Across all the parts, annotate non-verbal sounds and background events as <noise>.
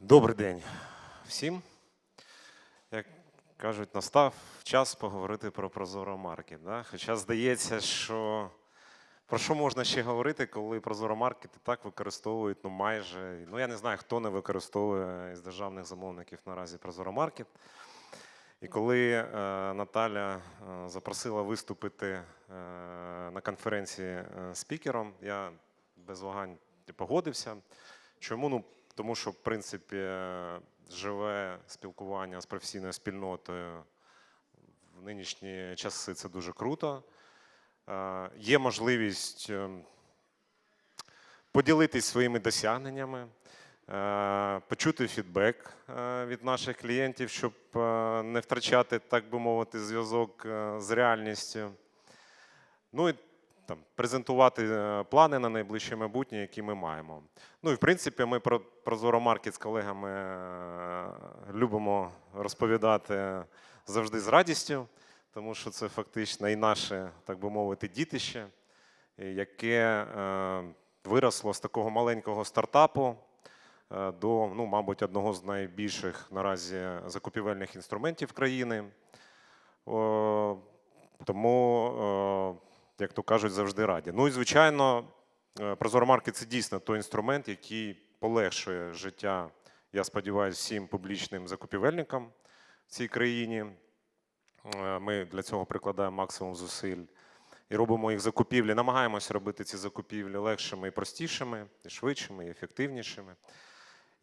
Добрий день всім. Як кажуть, настав час поговорити про Прозоро Маркет. Да? Хоча здається, що про що можна ще говорити, коли Прозоро Маркет і так використовують ну майже. Ну я не знаю, хто не використовує із державних замовників наразі Прозоро Маркет. І коли е, Наталя е, запросила виступити е, на конференції е, спікером, я без вагань погодився. Чому? Ну, тому що, в принципі, живе спілкування з професійною спільнотою в нинішні часи це дуже круто. Е, Є можливість е, поділитись своїми досягненнями, е, почути фідбек від наших клієнтів, щоб не втрачати, так би мовити, зв'язок з реальністю. Ну і там, презентувати е, плани на найближче майбутнє, які ми маємо. Ну і в принципі, ми про Прозоро Маркет з колегами е, любимо розповідати завжди з радістю, тому що це фактично і наше, так би мовити, дітище, яке е, виросло з такого маленького стартапу до, ну, мабуть, одного з найбільших наразі закупівельних інструментів країни. Тому, як то кажуть, завжди раді. Ну і звичайно, е, Прозоро Маркет це дійсно той інструмент, який полегшує життя, я сподіваюся, всім публічним закупівельникам в цій країні. Е, Ми для цього прикладаємо максимум зусиль і робимо їх закупівлі. Намагаємося робити ці закупівлі легшими і простішими, і швидшими, і ефективнішими,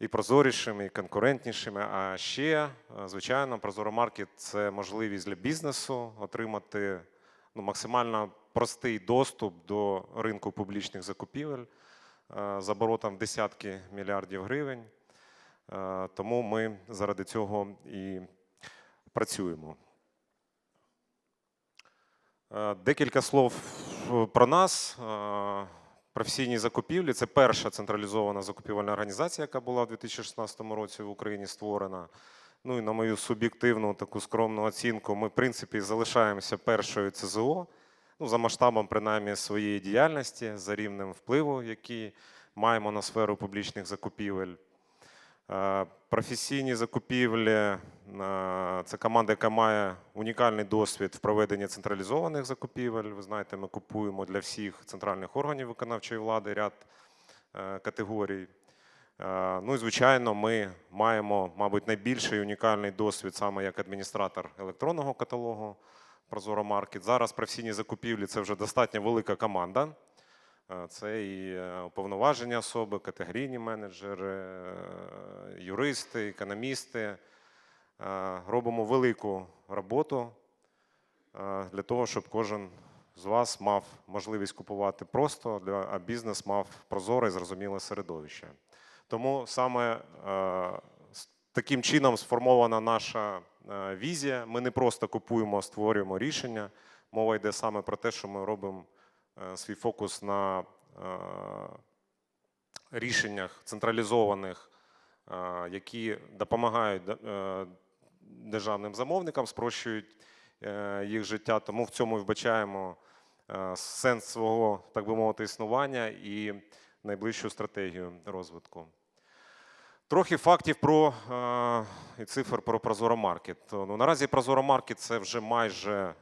і прозорішими, і конкурентнішими. А ще, е, звичайно, Прозоро Маркет це можливість для бізнесу отримати ну, максимально простий доступ до ринку публічних закупівель е, з оборотом десятки мільярдів гривень. Е, Тому ми заради цього і працюємо. Е, Декілька слов про нас. Професійні закупівлі це перша централізована закупівельна організація, яка була в 2016 році в Україні створена. Ну і на мою суб'єктивну таку скромну оцінку, ми, в принципі, залишаємося першою ЦЗО, ну, за масштабом, принаймні, своєї діяльності, за рівнем впливу, який маємо на сферу публічних закупівель. Е, Професійні закупівлі е, це команда, яка має унікальний досвід в проведенні централізованих закупівель. Ви знаєте, ми купуємо для всіх центральних органів виконавчої влади ряд е, категорій. Е, Ну і звичайно, ми маємо, мабуть, найбільший унікальний досвід саме як адміністратор електронного каталогу Прозоро Маркет. Зараз професійні закупівлі це вже достатньо велика команда. Е, Це і е, уповноважені особи, категорійні менеджери, юристи, економісти. Робимо велику роботу для того, щоб кожен з вас мав можливість купувати просто, а бізнес мав прозоре і зрозуміле середовище. Тому саме е, таким чином сформована наша е, візія. Ми не просто купуємо, а створюємо рішення. Мова йде саме про те, що ми робимо е, свій фокус на рішеннях централізованих, які допомагають державним замовникам, спрощують їх життя. Тому в цьому вбачаємо сенс свого, так би мовити, існування і найближчу стратегію розвитку. Трохи фактів про е, і цифр про Прозоро Маркет. Ну, наразі Прозоро Маркет це вже майже е,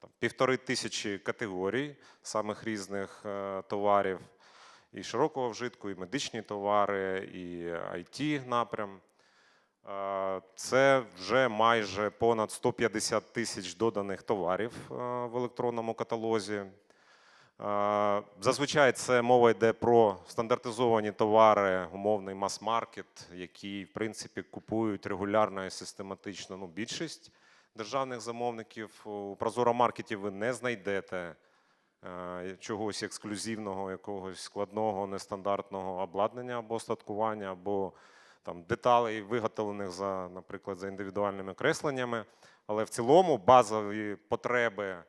там, півтори тисячі категорій самих різних е, товарів, і широкого вжитку, і медичні товари, і IT напрям. Це вже майже понад 150 тисяч доданих товарів в електронному каталозі. Е, Зазвичай це мова йде про стандартизовані товари, умовний мас-маркет, які, в принципі, купують регулярно і систематично ну, більшість державних замовників. У Прозоро маркеті ви не знайдете е, чогось ексклюзивного, якогось складного, нестандартного обладнання або остаткування, або там, деталей, виготовлених за, наприклад, за індивідуальними кресленнями. Але в цілому базові потреби е,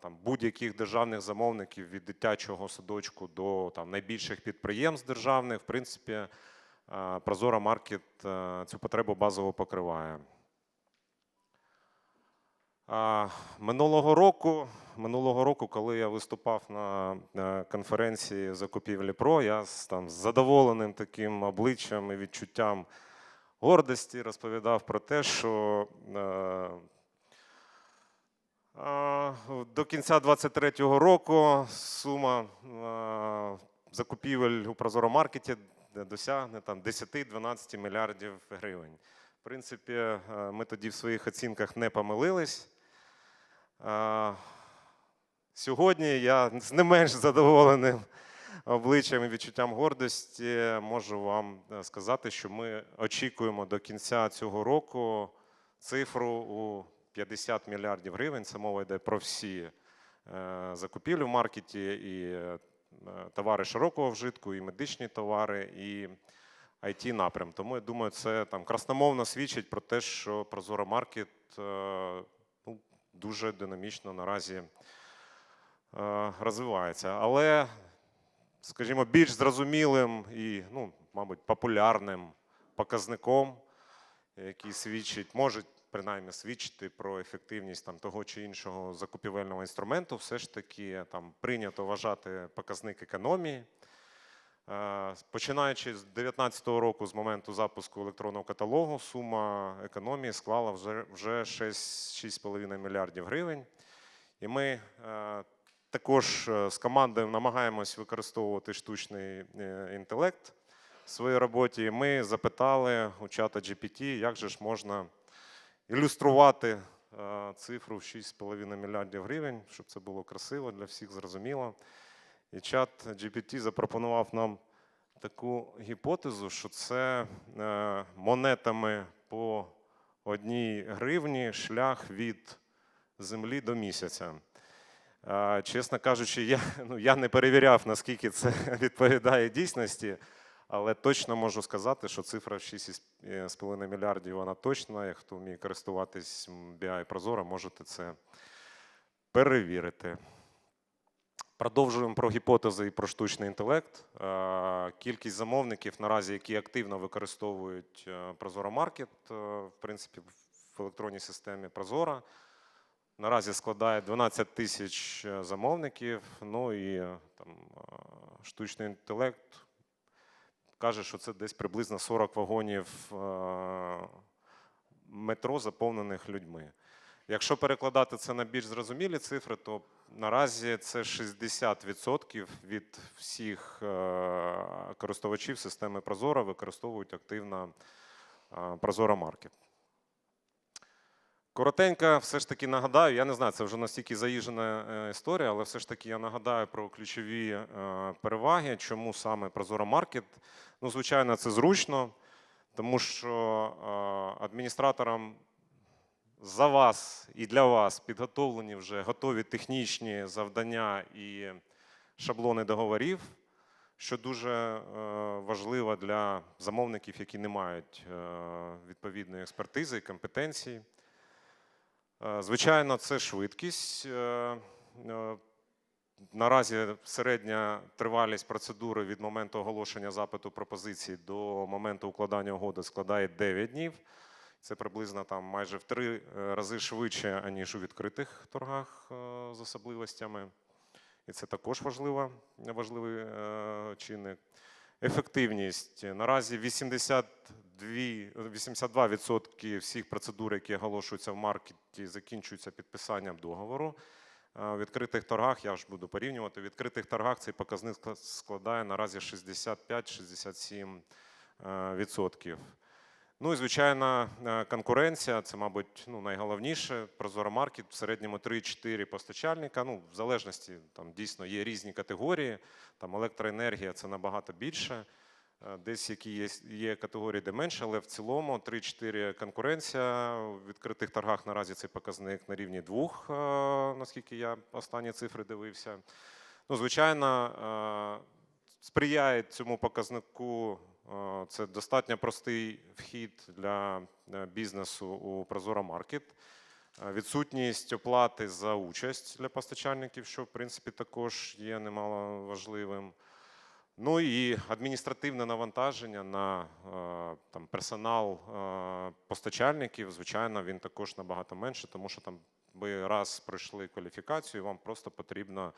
там, будь-яких державних замовників від дитячого садочку до там, найбільших підприємств державних, в принципі, е, Прозора Маркет е, цю потребу базово покриває. Минулого року минулого року, коли я виступав на е, конференції закупівлі ПРО, я там з задоволеним таким обличчям і відчуттям гордості розповідав про те, що е, До кінця 2023 року сума закупівель у Прозоромаркеті досягне там 10-12 мільярдів гривень. В принципі, е, ми тоді в своїх оцінках не помилились. Сьогодні я з не менш задоволеним обличчям і відчуттям гордості можу вам е, сказати, що ми очікуємо до кінця цього року цифру у 50 мільярдів гривень. Це мова йде про всі е, закупівлі в маркеті, і е, товари широкого вжитку, і медичні товари, і it напрям. Тому я думаю, це там красномовно свідчить про те, що Прозоро Маркет е, ну, дуже динамічно наразі розвивається. Але, скажімо, більш зрозумілим і, ну, мабуть, популярним показником, який свідчить, може принаймні свідчити про ефективність там, того чи іншого закупівельного інструменту, все ж таки там прийнято вважати показник економії. Е, Починаючи з 2019 року, з моменту запуску електронного каталогу, сума економії склала вже, вже 6,5 мільярдів гривень. І ми е, також е, з командою намагаємось використовувати штучний інтелект в своїй роботі. Ми запитали у чата GPT, як же ж можна ілюструвати е, цифру в 6,5 мільярдів гривень, щоб це було красиво для всіх зрозуміло. І чат GPT запропонував нам таку гіпотезу, що це е, монетами по одній гривні шлях від землі до місяця. Е, Чесно кажучи, я, ну, я не перевіряв, наскільки це <laughs> відповідає дійсності, але точно можу сказати, що цифра в 6,5 мільярдів вона точна. Як хто вміє користуватись BI Прозоро, можете це перевірити. Продовжуємо про гіпотези і про штучний інтелект. Е, Кількість замовників наразі, які активно використовують е, Прозоро Маркет, е, в принципі, в електронній системі Прозора, наразі складає 12 тисяч е, замовників. Ну і е, там е, штучний інтелект каже, що це десь приблизно 40 вагонів е, метро, заповнених людьми. Якщо перекладати це на більш зрозумілі цифри, то наразі це 60% від всіх е, користувачів системи Прозора використовують активно е, Прозора Маркет. Коротенько, все ж таки нагадаю, я не знаю, це вже настільки заїжджена історія, але все ж таки я нагадаю про ключові переваги, чому саме Прозоро Маркет. Ну, звичайно, це зручно, тому що е, адміністраторам за вас і для вас підготовлені вже готові технічні завдання і шаблони договорів, що дуже е, важливо для замовників, які не мають е, відповідної експертизи і компетенції. Звичайно, це швидкість. Наразі середня тривалість процедури від моменту оголошення запиту пропозиції до моменту укладання угоди складає 9 днів. Це приблизно там майже в три е, рази швидше, аніж у відкритих торгах е, з особливостями. І це також важлива, важливий е, чинник. Ефективність. Наразі 82, 82% всіх процедур, які оголошуються в маркеті, закінчуються підписанням договору. Е, У відкритих торгах, я ж буду порівнювати, у відкритих торгах цей показник складає наразі 65-67%. е, відсотків. Ну і звичайно, е, конкуренція це, мабуть, ну, найголовніше. Прозоро маркет в середньому 3-4 постачальника. Ну, в залежності там дійсно є різні категорії. Там електроенергія це набагато більше. Е, Десь які є, є категорії, де менше, але в цілому 3-4 конкуренція. У відкритих торгах наразі цей показник на рівні двох, е, наскільки я останні цифри дивився. Ну, звичайно, е, сприяє цьому показнику. Це достатньо простий вхід для бізнесу у Прозоро Маркет. Відсутність оплати за участь для постачальників, що в принципі також є немало важливим. Ну і адміністративне навантаження на е, там, персонал е, постачальників, звичайно, він також набагато менше, тому що там ви раз пройшли кваліфікацію, вам просто потрібно,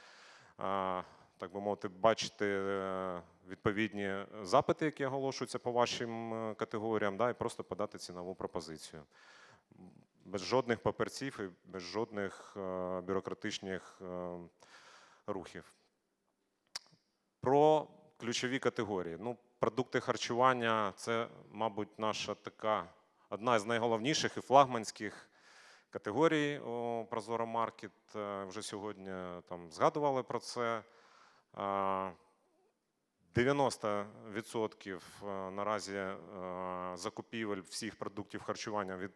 так би мовити, бачити е, відповідні запити, які оголошуються по вашим е, категоріям, да, і просто подати цінову пропозицію. Без жодних паперців і без жодних е, бюрократичних е, рухів. Про ключові категорії. Ну, продукти харчування це, мабуть, наша така одна з найголовніших і флагманських категорій у Прозоро Маркет. Е, Вже сьогодні там згадували про це. 90% е, наразі е, закупівель всіх продуктів харчування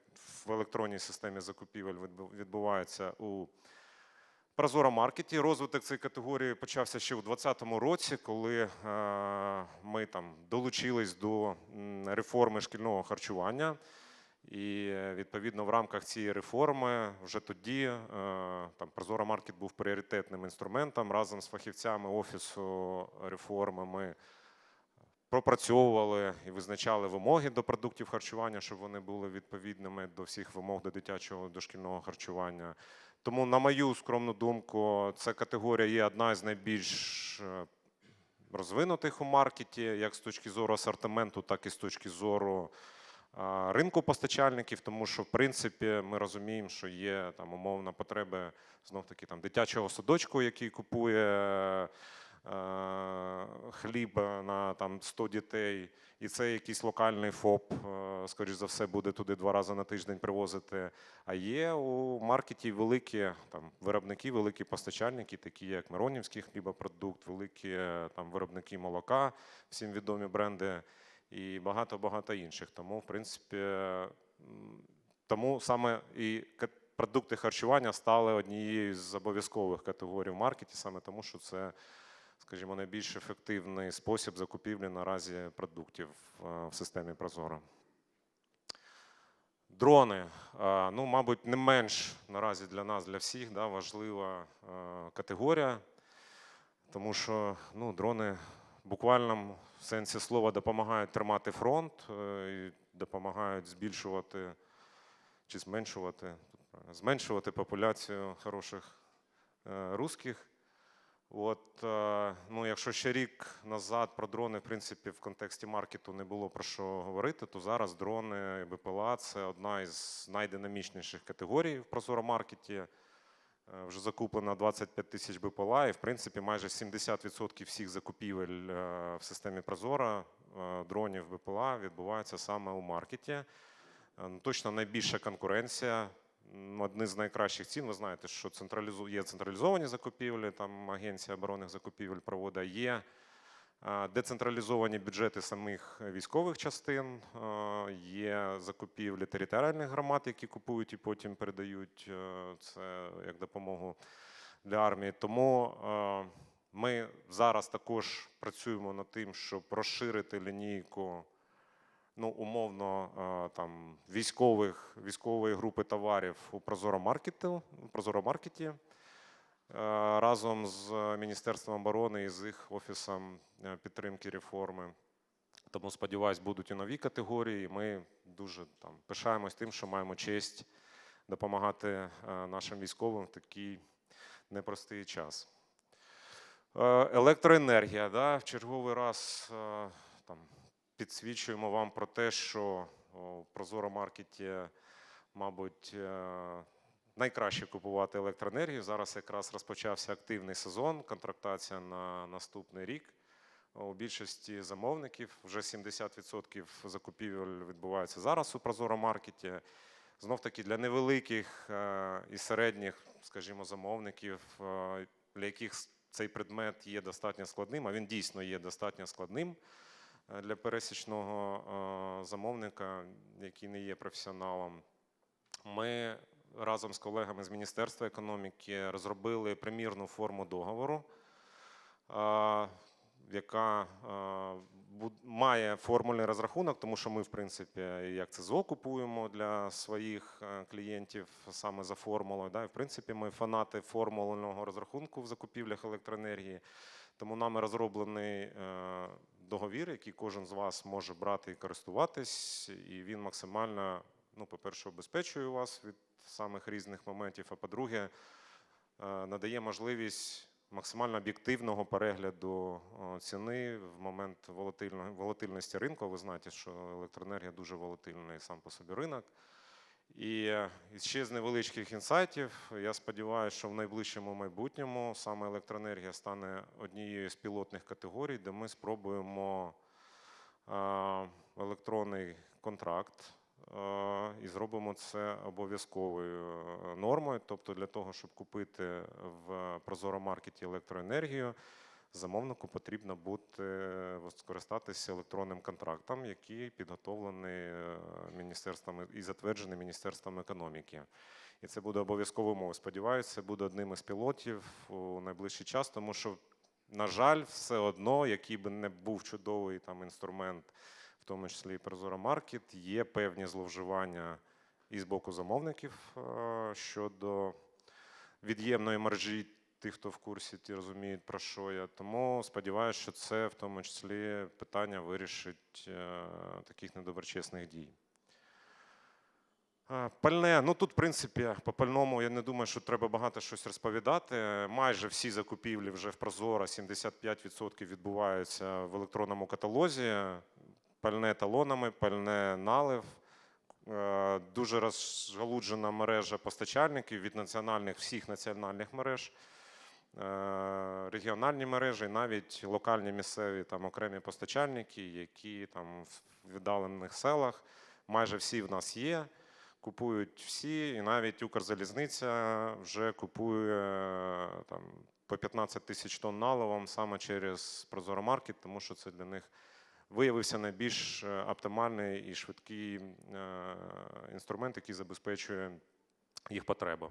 в електронній системі закупівель відбу- відбувається у Прозоро Маркеті. Розвиток цієї категорії почався ще у 2020 році, коли е, ми там долучились до реформи шкільного харчування. І е, відповідно в рамках цієї реформи вже тоді е, там прозора Маркет був пріоритетним інструментом. Разом з фахівцями офісу реформи ми пропрацьовували і визначали вимоги до продуктів харчування, щоб вони були відповідними до всіх вимог до дитячого дошкільного харчування. Тому, на мою скромну думку, ця категорія є одна з найбільш е, розвинутих у маркеті, як з точки зору асортименту, так і з точки зору ринку постачальників, тому що в принципі ми розуміємо, що є там умовна потреба знов таки там дитячого садочку, який купує е, хліб на там 100 дітей, і це якийсь локальний ФОП, е, скоріш за все, буде туди два рази на тиждень привозити. А є у маркеті великі там виробники, великі постачальники, такі як Миронівський хлібопродукт, великі е, там виробники молока, всім відомі бренди і багато-багато інших. Тому, в принципі, тому саме і продукти харчування стали однією з обов'язкових категорій в маркеті, саме тому, що це, скажімо, найбільш ефективний спосіб закупівлі наразі продуктів е, в системі Прозоро. Дрони, Е, ну, мабуть, не менш наразі для нас, для всіх, да, важлива е, категорія, тому що ну, дрони в буквальному сенсі слова допомагають тримати фронт і допомагають збільшувати чи зменшувати, зменшувати популяцію хороших русських. От, е, ну, якщо ще рік назад про дрони, в принципі, в контексті маркету не було про що говорити, то зараз дрони БПЛА це одна із найдинамічніших категорій в Прозоро маркеті. Е, Вже закуплено 25 тисяч БПЛА, і в принципі майже 70% всіх закупівель е, в системі Прозора дронів БПЛА відбувається саме у маркеті. Ну, Точно найбільша конкуренція. Одні з найкращих цін. Ви знаєте, що є централізовані закупівлі, там Агенція оборонних закупівель проводить, є децентралізовані бюджети самих військових частин, є закупівлі територіальних громад, які купують і потім передають е, це як допомогу для армії. Тому ми зараз також працюємо над тим, щоб розширити лінійку ну, умовно, е, там, військових, військової групи товарів у Прозоро маркету, Прозоро маркеті е, разом з Міністерством оборони і з їх офісом е, підтримки реформи. Тому сподіваюсь, будуть і нові категорії. Ми дуже там пишаємось тим, що маємо честь допомагати нашим військовим в такий непростий час. Електроенергія. Да, в черговий раз там, підсвічуємо вам про те, що в Прозоро маркеті, мабуть, е, найкраще купувати електроенергію. Зараз якраз розпочався активний сезон, контрактація на наступний рік. У більшості замовників вже 70% закупівель відбувається зараз у Прозоро маркеті. Знов таки для невеликих е, і середніх, скажімо, замовників, е, для яких цей предмет є достатньо складним, а він дійсно є достатньо складним для пересічного е, замовника, який не є професіоналом. Ми разом з колегами з Міністерства економіки розробили примірну форму договору, е, яка е, має формульний розрахунок, тому що ми, в принципі, як це ЗО купуємо для своїх е, клієнтів саме за формулою. Да? В принципі, ми фанати формульного розрахунку в закупівлях електроенергії. Тому нами розроблений е, договір, який кожен з вас може брати і користуватись, і він максимально, ну, по-перше, обезпечує вас від самих різних моментів. А по-друге, е, надає можливість максимально об'єктивного перегляду ціни в момент волатильно- волатильності ринку. Ви знаєте, що електроенергія дуже волатильний сам по собі ринок. І е, ще з невеличких інсайтів. Я сподіваюся, що в найближчому майбутньому саме електроенергія стане однією з пілотних категорій, де ми спробуємо е, електронний контракт е, і зробимо це обов'язковою нормою. Тобто, для того, щоб купити в Прозоро маркеті електроенергію, замовнику потрібно бути е, скористатися електронним контрактом, який підготовлений е, міністерством і затверджений міністерством економіки. І це буде обов'язковою мовою. Сподіваюся, буде одним із пілотів у найближчий час, тому що, на жаль, все одно, який би не був чудовий там інструмент, в тому числі і Прозоро Маркет, є певні зловживання і з боку замовників е, щодо від'ємної мережі. Тих, хто в курсі, ті розуміють, про що я. Тому сподіваюся, що це в тому числі питання вирішить е, таких недоброчесних дій. Е, Пальне, ну тут, в принципі, по пальному я не думаю, що треба багато щось розповідати. Майже всі закупівлі вже в Прозоро, 75% відбуваються в електронному каталозі. Пальне талонами, пальне налив. Е, Дуже розгалуджена мережа постачальників від національних всіх національних мереж, регіональні мережі, навіть локальні місцеві там окремі постачальники, які там в віддалених селах. Майже всі в нас є. Купують всі, і навіть Укрзалізниця вже купує е, там по 15 тисяч тонн наливом саме через Прозоро Маркет, тому що це для них виявився найбільш е, оптимальний і швидкий е, інструмент, який забезпечує їх потребу.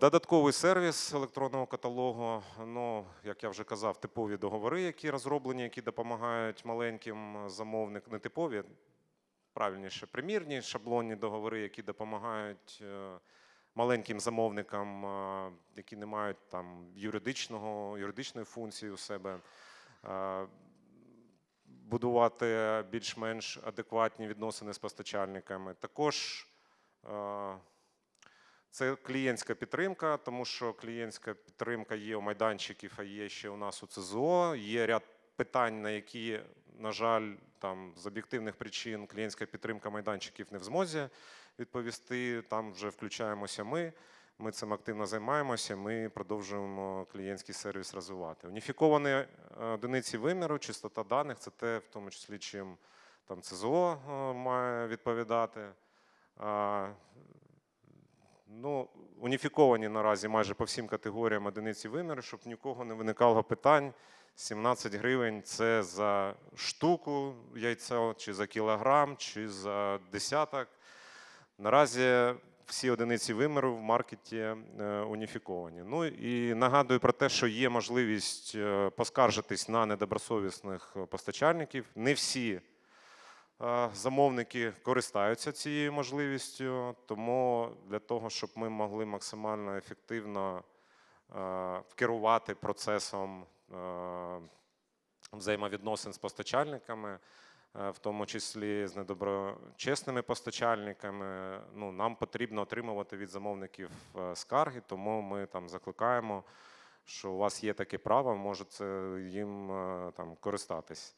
Додатковий сервіс електронного каталогу. Ну, як я вже казав, типові договори, які розроблені, які допомагають маленьким замовникам, не типові, правильніше, примірні шаблонні договори, які допомагають е, маленьким замовникам, е, які не мають там юридичного, юридичної функції у себе, е, будувати більш-менш адекватні відносини з постачальниками. Також це клієнтська підтримка, тому що клієнтська підтримка є у майданчиків, а є ще у нас у ЦЗО. Є ряд питань, на які, на жаль, там з об'єктивних причин клієнтська підтримка майданчиків не в змозі відповісти. Там вже включаємося ми. Ми цим активно займаємося. Ми продовжуємо клієнтський сервіс розвивати. Уніфіковані е, одиниці виміру, чистота даних це те, в тому числі, чим там ЦЗО е, має відповідати. Ну, уніфіковані наразі майже по всім категоріям одиниці виміру, щоб нікого не виникало питань. 17 гривень це за штуку яйця, чи за кілограм, чи за десяток. Наразі всі одиниці виміру в маркеті е, уніфіковані. Ну і нагадую про те, що є можливість е, поскаржитись на недобросовісних постачальників. Не всі е, замовники користаються цією можливістю, тому для того, щоб ми могли максимально ефективно керувати процесом взаємовідносин з постачальниками, в тому числі з недоброчесними постачальниками. Ну, нам потрібно отримувати від замовників скарги, тому ми там закликаємо, що у вас є таке право, можете їм там користатись.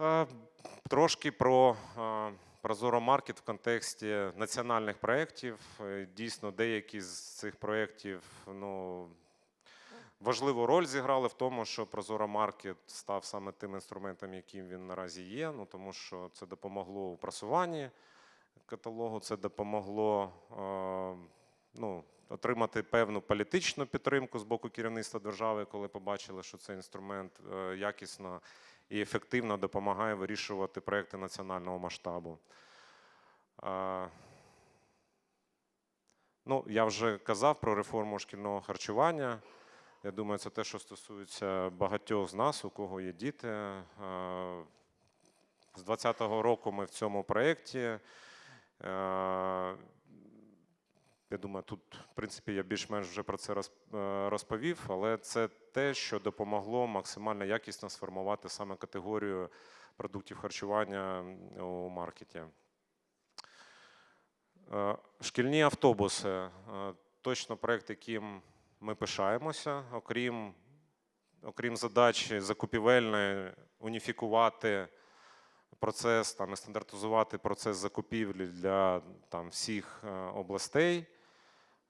Е, Трошки про е, Прозоро Маркет в контексті національних проєктів. Е, Дійсно, деякі з цих проєктів ну, важливу роль зіграли в тому, що Прозоро Маркет став саме тим інструментом, яким він наразі є. Ну, тому що це допомогло у просуванні каталогу, це допомогло ну, отримати певну політичну підтримку з боку керівництва держави, коли побачили, що цей інструмент якісно і ефективно допомагає вирішувати проекти національного масштабу. Ну, я вже казав про реформу шкільного харчування. Я думаю, це те, що стосується багатьох з нас, у кого є діти. З 2020 року ми в цьому проєкті. Я думаю, тут, в принципі, я більш-менш вже про це е, розповів, але це те, що допомогло максимально якісно сформувати саме категорію продуктів харчування у маркеті. Е, Шкільні автобуси е, точно проект, яким ми пишаємося, окрім, окрім задачі закупівельної, уніфікувати процес там, і стандартизувати процес закупівлі для там, всіх областей.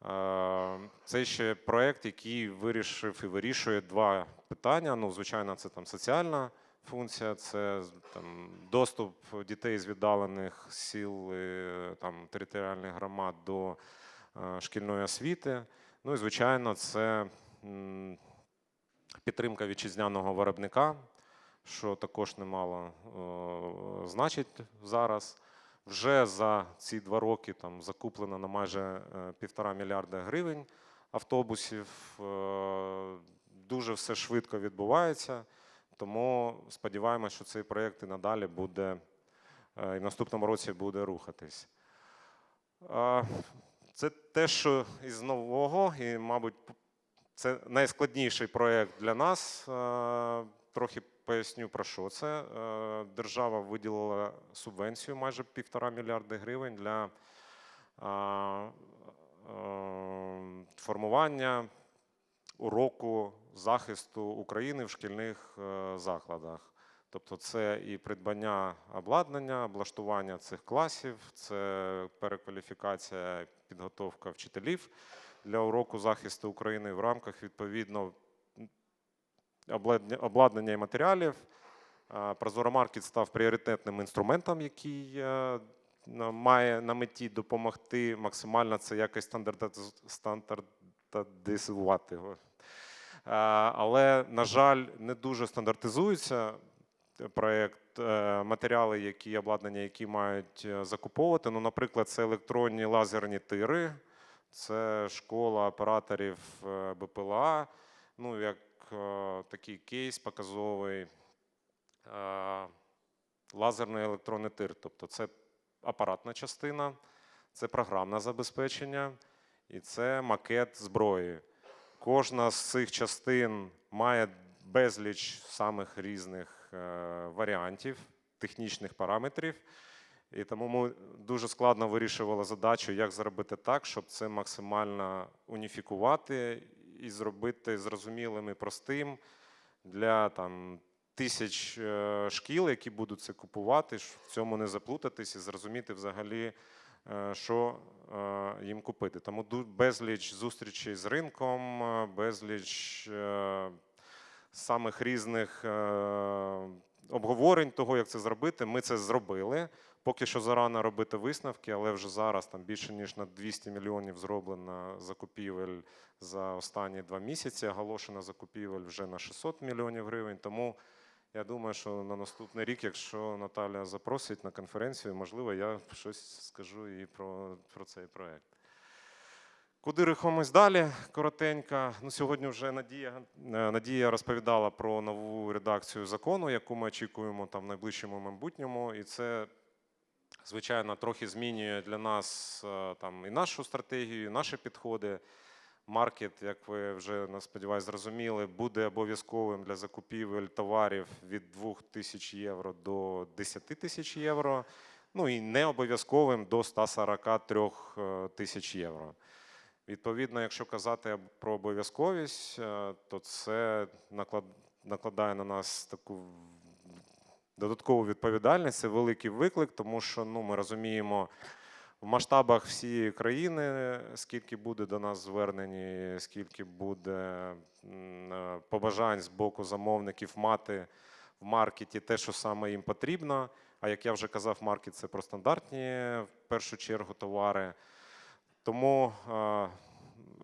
Е, Це ще проект, який вирішив і вирішує два питання. Ну, звичайно, це там соціальна функція, це там, доступ дітей з віддалених сіл там, територіальних громад до е, шкільної освіти. Ну і звичайно, це підтримка вітчизняного виробника, що також немало е, значить зараз. Вже за ці два роки там закуплено на майже е, півтора мільярда гривень автобусів. Е, Дуже все швидко відбувається, тому сподіваємося, що цей проєкт і надалі буде е, і в наступному році буде рухатись. Це те, що із нового, і, мабуть, це найскладніший проєкт для нас. Трохи поясню про що це. Е, Держава виділила субвенцію майже півтора мільярди гривень для е, формування уроку захисту України в шкільних е, закладах. Тобто це і придбання обладнання, облаштування цих класів, це перекваліфікація, підготовка вчителів для уроку захисту України в рамках відповідно обладнання- і матеріалів. Прозоромаркет став пріоритетним інструментом, який е, має на меті допомогти максимально це якось стандартизувати. Але, на жаль, не дуже стандартизується проєкт, е, матеріали, які обладнання, які мають е, закуповувати. Ну, наприклад, це електронні лазерні тири, це школа операторів БПЛА. Ну, як такий кейс показовий е, лазерний електронний тир. Тобто це апаратна частина, це програмне забезпечення і це макет зброї. Кожна з цих частин має безліч самих різних е, варіантів, технічних параметрів. І тому ми дуже складно вирішували задачу, як зробити так, щоб це максимально уніфікувати і зробити зрозумілим і простим для там, тисяч е, шкіл, які будуть це купувати, в цьому не заплутатись і зрозуміти взагалі, е, що е, їм купити. Тому безліч зустрічей з ринком, безліч самих різних обговорень того, як це зробити. Ми це зробили. Поки що зарано робити висновки, але вже зараз там більше ніж на 200 мільйонів зроблено закупівель за останні два місяці. Оголошено закупівель вже на 600 мільйонів гривень. Тому я думаю, що на наступний рік, якщо Наталя запросить на конференцію, можливо, я щось скажу і про, про цей проект. Куди рухаємось далі? Коротенько. Ну, сьогодні вже Надія, е, Надія розповідала про нову редакцію закону, яку ми очікуємо там в найближчому майбутньому. І це, звичайно, трохи змінює для нас е, там і нашу стратегію, і наші підходи. Маркет, як ви вже на сподіваюсь, зрозуміли, буде обов'язковим для закупівель товарів від 2 тисяч євро до 10 тисяч євро. Ну і не обов'язковим до 143 е, тисяч євро. Відповідно, якщо казати про обов'язковість, е, то це накладає на нас таку додаткову відповідальність. Це великий виклик, тому що ну, ми розуміємо в масштабах всієї країни, скільки буде до нас звернень, і скільки буде е, побажань з боку замовників мати в маркеті те, що саме їм потрібно. А як я вже казав, маркет це про стандартні в першу чергу товари. Тому е,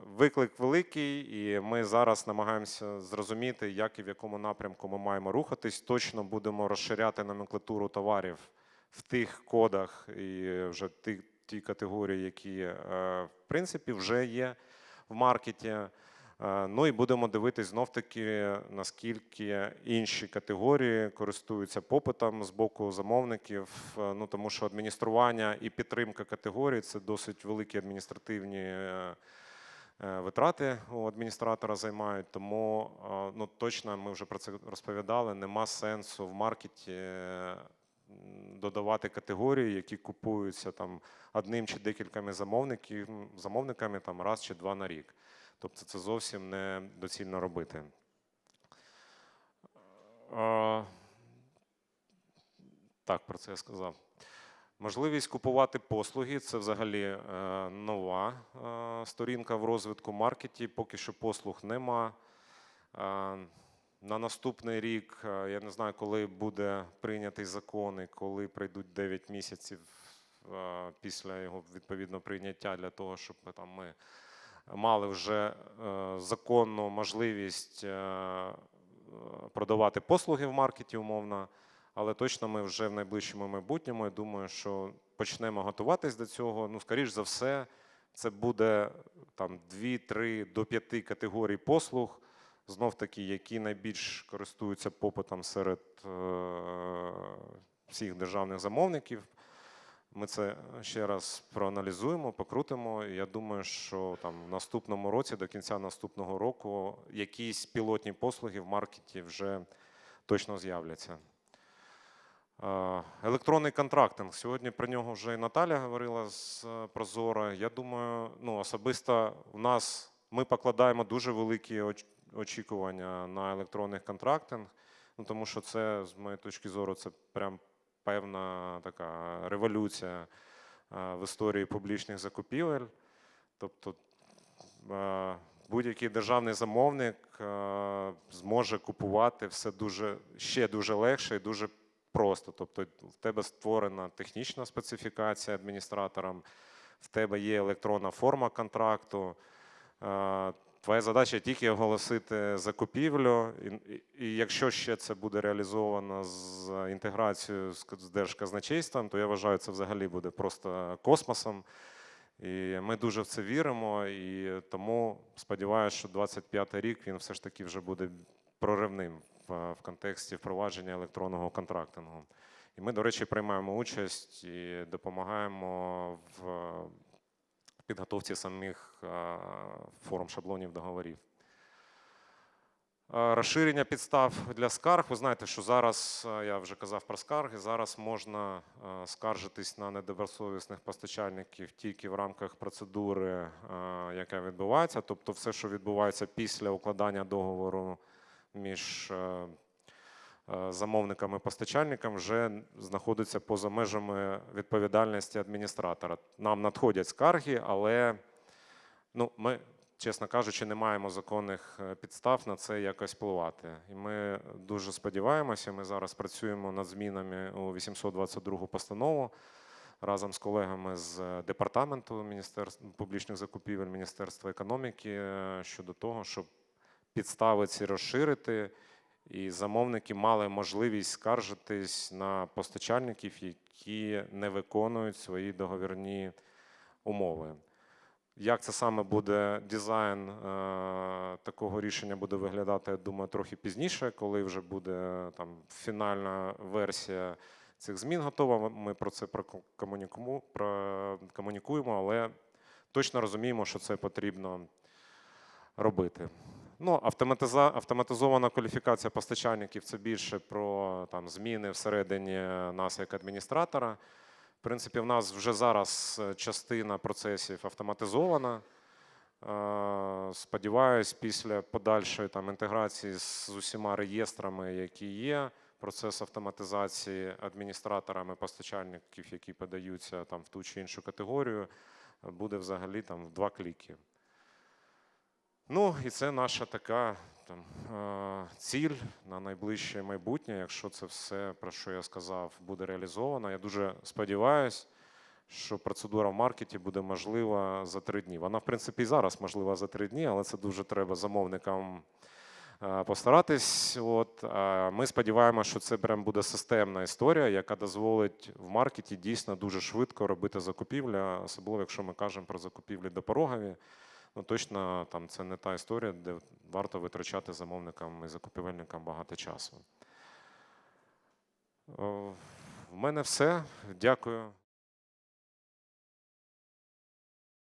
виклик великий, і ми зараз намагаємося зрозуміти, як і в якому напрямку ми маємо рухатись. Точно будемо розширяти номенклатуру товарів в тих кодах і вже ті, ті категорії, які е, в принципі вже є в маркеті. Е, Ну і будемо дивитись знов таки, наскільки інші категорії користуються попитом з боку замовників. Е, Ну тому що адміністрування і підтримка категорій це досить великі адміністративні витрати у адміністратора займають. Тому е, ну точно ми вже про це розповідали. Нема сенсу в маркеті е, додавати категорії, які купуються там одним чи декількома замовників, замовниками там раз чи два на рік. Тобто це зовсім не доцільно робити. Е, Так, про це я сказав. Можливість купувати послуги це взагалі е, нова е, сторінка в розвитку маркеті. Поки що послуг нема. Е, на наступний рік я не знаю, коли буде прийнятий закон і коли прийдуть 9 місяців після його відповідно прийняття для того, щоб там ми мали вже законну можливість продавати послуги в маркеті умовно. Але точно ми вже в найближчому майбутньому. Я думаю, що почнемо готуватись до цього. Ну, скоріш за все, це буде там 2-3 до 5 категорій послуг, знов таки, які найбільш користуються попитом серед е, всіх державних замовників. Ми це ще раз проаналізуємо, покрутимо. Я думаю, що там в наступному році, до кінця наступного року, якісь пілотні послуги в маркеті вже точно з'являться. Електронний контрактинг. Сьогодні про нього вже і Наталя говорила з е, Прозора. Я думаю, ну особисто в нас ми покладаємо дуже великі очікування на електронний контрактинг, ну тому що це, з моєї точки зору, це прям певна така революція е, в історії публічних закупівель. Тобто е, будь-який державний замовник зможе купувати все дуже ще дуже легше і дуже просто. Тобто, в тебе створена технічна специфікація адміністратором, в тебе є електронна форма контракту. е, Твоя задача тільки оголосити закупівлю, і, і, якщо ще це буде реалізовано з інтеграцією з держказначейством, то я вважаю, це взагалі буде просто космосом. І ми дуже в це віримо, і тому сподіваюся, що 25-й рік він все ж таки вже буде проривним в, в контексті впровадження електронного контрактингу. І ми, до речі, приймаємо участь і допомагаємо в підготовці самих е, форм шаблонів договорів. Е, Розширення підстав для скарг. Ви знаєте, що зараз е, я вже казав про скарги. Зараз можна е, скаржитись на недобросовісних постачальників тільки в рамках процедури, е, яка відбувається. Тобто, все, що відбувається після укладання договору між е, е, замовниками і постачальником, вже знаходиться поза межами відповідальності адміністратора. Нам надходять скарги, але ну, ми чесно кажучи, не маємо законних е, підстав на це якось впливати. І ми дуже сподіваємося, ми зараз працюємо над змінами у 822 постанову разом з колегами з департаменту Міністерства публічних закупівель Міністерства економіки щодо того, щоб підстави ці розширити. І замовники мали можливість скаржитись на постачальників, які не виконують свої договірні умови. Як це саме буде дизайн е, такого рішення буде виглядати, я думаю, трохи пізніше, коли вже буде там фінальна версія цих змін готова. Ми про це прокомунікуємо, але точно розуміємо, що це потрібно робити. Ну, автоматизована кваліфікація постачальників це більше про там, зміни всередині нас як адміністратора. В принципі, в нас вже зараз е, частина процесів автоматизована. Е, Сподіваюсь, після подальшої там, інтеграції з усіма реєстрами, які є, процес автоматизації адміністраторами постачальників, які подаються там, в ту чи іншу категорію, буде взагалі там, в два кліки. Ну, і це наша така там, е, ціль на найближче майбутнє, якщо це все, про що я сказав, буде реалізовано. Я дуже сподіваюся, що процедура в маркеті буде можлива за три дні. Вона, в принципі, і зараз можлива за три дні, але це дуже треба замовникам е, постаратись. От, е, ми сподіваємося, що це прям буде системна історія, яка дозволить в маркеті дійсно дуже швидко робити закупівля, особливо якщо ми кажемо про закупівлі допорогові. Ну, точно там це не та історія, де варто витрачати замовникам і закупівельникам багато часу. О, В мене все. Дякую.